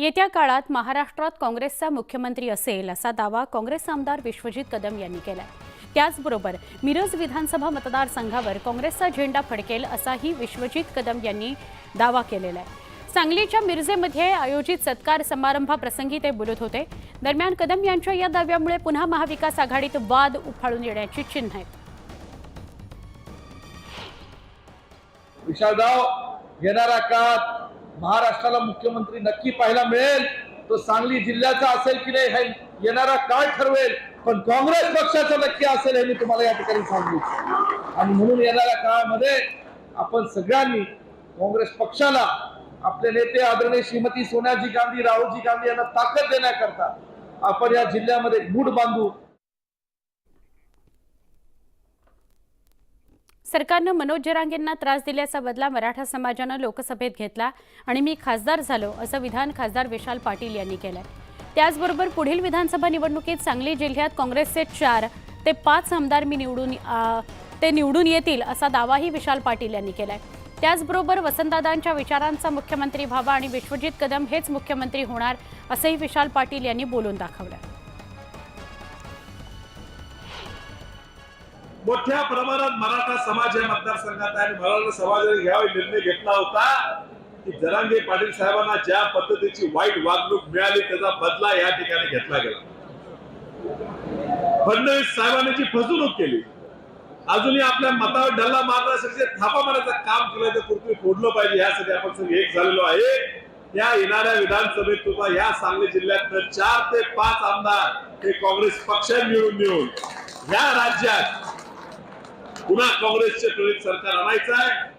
येत्या काळात महाराष्ट्रात काँग्रेसचा मुख्यमंत्री असेल असा दावा काँग्रेस आमदार विश्वजित कदम यांनी केलाय. त्याचबरोबर मिरज विधानसभा मतदारसंघावर काँग्रेसचा झेंडा फडकेल असाही विश्वजित कदम यांनी दावा केलेला आहे सांगलीच्या मिरजेमध्ये आयोजित सत्कार समारंभाप्रसंगी ते बोलत होते. दरम्यान कदम यांच्या या दाव्यामुळे पुन्हा महाविकास आघाडीत वाद उफाळून येण्याची चिन्ह आहेत. विशालराव येणारा काळात महाराष्ट्राला मुख्यमंत्री नक्की पाहायला मिळेल. तो सांगली जिल्ह्याचा असेल की नाही हे येणारा काळ ठरवेल. पण काँग्रेस पक्षाचा नक्की असेल हे मी तुम्हाला या ठिकाणी सांगू आणि म्हणून येणाऱ्या काळामध्ये आपण सगळ्यांनी काँग्रेस पक्षाला आपले नेते आदरणीय श्रीमती सोनियाजी गांधी राहुलजी गांधी यांना ताकद देण्याकरता आपण या जिल्ह्यामध्ये गुढ बांधू. सरकारनं मनोज जरांगेंना त्रास दिल्याचा बदला मराठा समाजानं लोकसभेत घेतला आणि मी खासदार झालो असं विधान खासदार विशाल पाटील यांनी केलंय. त्याचबरोबर पुढील विधानसभा निवडणुकीत सांगली जिल्ह्यात काँग्रेसचे चार ते पाच आमदार मी निवडून ते निवडून येतील असा दावाही विशाल पाटील यांनी केलाय. त्याचबरोबर वसंतदादांच्या विचारांचा मुख्यमंत्री व्हावा आणि विश्वजित कदम हेच मुख्यमंत्री होणार असंही विशाल पाटील यांनी बोलून दाखवलं मोठ्या प्रमाणात मराठा समाज या मतदारसंघात आहे. आणि मराठा समाजाने यावेळी निर्णय घेतला होता की जरांगे पाटील साहेबांना ज्या पद्धतीची वाईट वागणूक मिळाली त्याचा बदला या ठिकाणी घेतला गेला. फडणवीस साहेबांनी जी फसवणूक केली अजूनही आपल्या मतावर डल्ला मारण्यासाठी थापा मारण्याचं काम केलं तर पृथ्वी फोडलं पाहिजे यासाठी आपण सगळे एक झालेलो आहे. या येणाऱ्या विधानसभेत तुझा या सांगली जिल्ह्यात चार ते पाच आमदार हे काँग्रेस पक्षात मिळून मिळून या राज्यात पुन्हा काँग्रेसचे प्रेरित सरकार आणायचं आहे.